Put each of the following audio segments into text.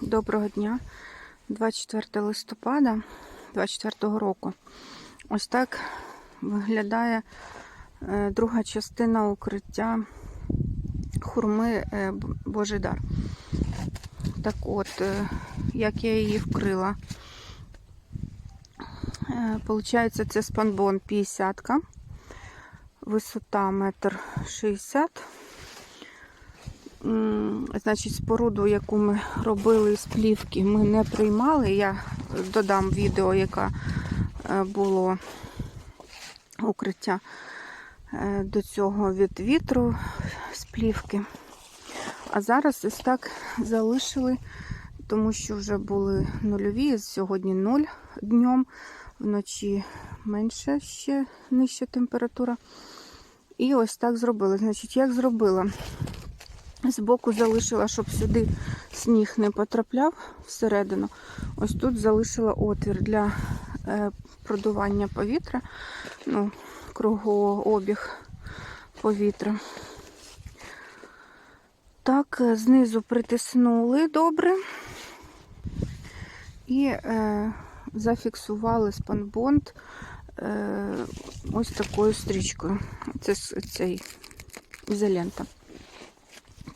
Доброго дня. 24 листопада 24 року. Ось так виглядає е, друга частина укриття хурми е, Божий дар. Так от, е, як я її вкрила. Получається, це спанбон 50 висота метр. М, Значить, споруду, яку ми робили з плівки, ми не приймали. Я додам відео, яке е, було укриття е, до цього від вітру з плівки. А зараз ось так залишили, тому що вже були нульові, сьогодні нуль днем, вночі менше ще нижча температура. І ось так зробили. Значить, як зробила? Збоку залишила, щоб сюди сніг не потрапляв всередину. Ось тут залишила отвір для е, продування повітря, ну, кругообіг повітря. Так, е, знизу притиснули добре і е, зафіксували спанбонд е, ось такою стрічкою. Це цей ізолента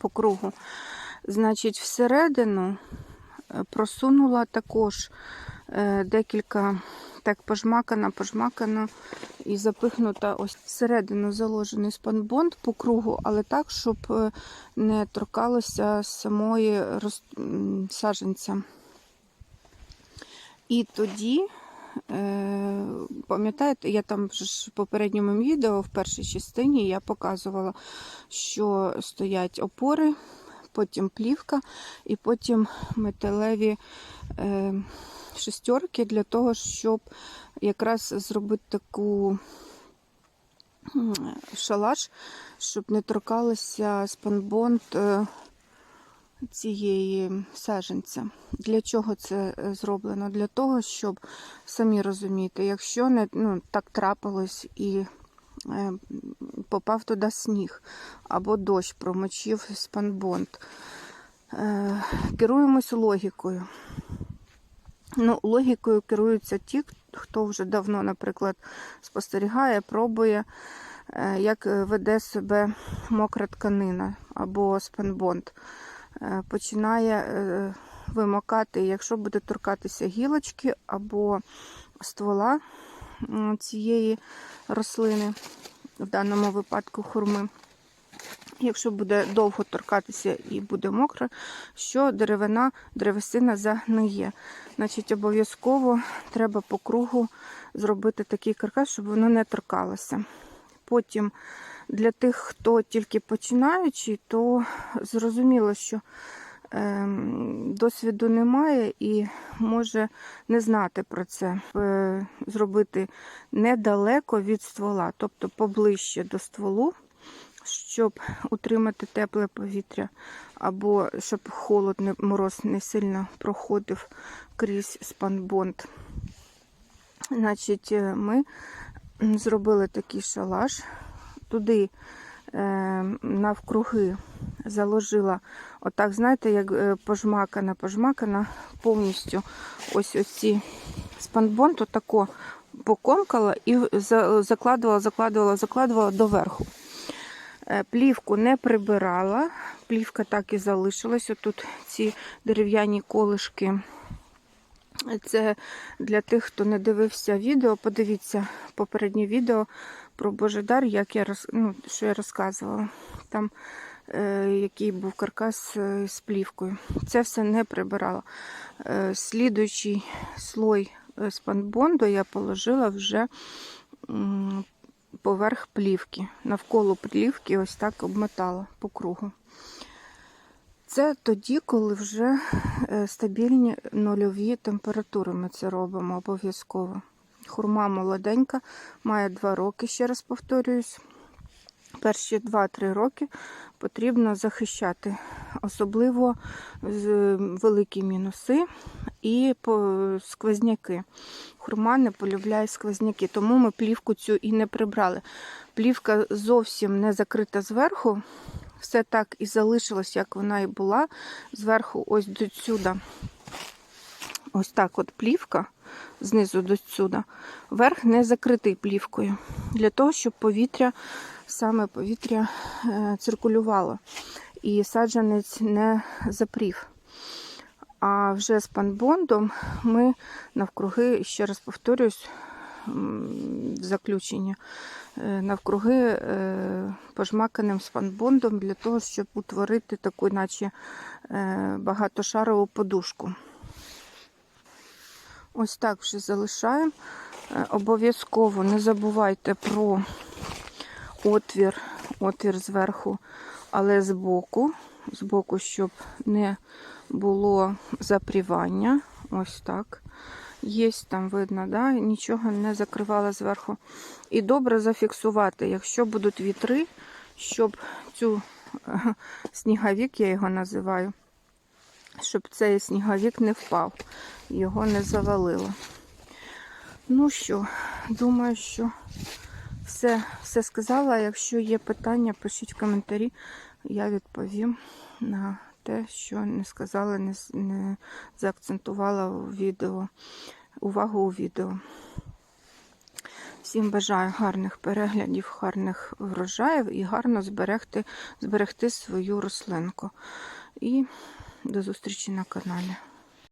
по кругу. Значить, всередину е, просунула також е, декілька так пожмакана, пожмакана і запихнута ось всередину заложений спанбонд по кругу, але так, щоб е, не торкалося самої роз... м, саджанця. І тоді, пам'ятаєте, я там в попередньому відео в першій частині я показувала, що стоять опори, потім плівка і потім металеві е, шестерки для того, щоб якраз зробити таку шалаш, щоб не торкалося спанбонд цієї саженця. Для чого це е, зроблено? Для того, щоб самі розумієте, якщо не ну, так трапилось і е, попав туди сніг або дощ промочив спанбонд. Е, керуємось логікою. Ну, логікою керуються ті, хто вже давно, наприклад, спостерігає, пробує, як веде себе мокра тканина або спанбонд. Е, Починає е, вимокати, якщо буде торкатися гілочки або ствола цієї рослини, в даному випадку хурми. Якщо буде довго торкатися і буде мокро, що деревина, древесина загниє. Значить, обов'язково треба по кругу зробити такий каркас, щоб воно не торкалося. Потім для тих, хто тільки починаючий, то зрозуміло, що ем, досвіду немає і може не знати про це. Е, Зробити недалеко від ствола, тобто поближче до стволу, щоб утримати тепле повітря, або щоб холод, мороз не сильно проходив крізь спанбонд. Значить, е, ми зробили такий шалаш. Туди е, навкруги заложила, отак, знаєте, як е, пожмакана, пожмакана повністю ось оці спанбонд отако покомкала і закладувала, закладувала, закладувала доверху. Е, Плівку не прибирала, плівка так і залишилась. Отут ці дерев'яні колишки. Це для тих, хто не дивився відео. Подивіться попереднє відео про Божидар, як я ну, що я розказувала. Там е, який був каркас е, з плівкою. Це все не прибирала. Е, слідуючий слой е, спанбонду я положила вже поверх плівки. Навколо плівки ось так обмотала по кругу. Це тоді, коли вже е, стабільні нульові температури ми це робимо обов'язково. Хурма молоденька, має 2 роки, ще раз повторююсь. Перші 2-3 роки потрібно захищати, особливо великі мінуси і сквозняки. Хурма не полюбляє сквозняки, тому ми плівку цю і не прибрали. Плівка зовсім не закрита зверху, все так і залишилось, як вона і була. Зверху ось до сюди. Ось так от плівка знизу до сюди. Верх не закритий плівкою. Для того, щоб повітря, саме повітря е, циркулювало. І саджанець не запрів. А вже з панбондом ми навкруги, ще раз повторюсь, заключення, е, навкруги е, пожмаканим спанбондом для того, щоб утворити таку, наче е, багатошарову подушку. Ось так вже залишаємо. Обов'язково не забувайте про отвір, отвір зверху, але збоку, збоку, щоб не було запрівання. Ось так. Є там видно, да? нічого не закривала зверху. І добре зафіксувати, якщо будуть вітри, щоб цю сніговик, я його називаю, щоб цей сніговик не впав, його не завалило. Ну що, думаю, що все, все сказала. Якщо є питання, пишіть в коментарі, я відповім на те, що не сказала, не, не заакцентувала у відео, увагу у відео. Всім бажаю гарних переглядів, гарних врожаїв і гарно зберегти, зберегти свою рослинку. І до зустрічі на каналі.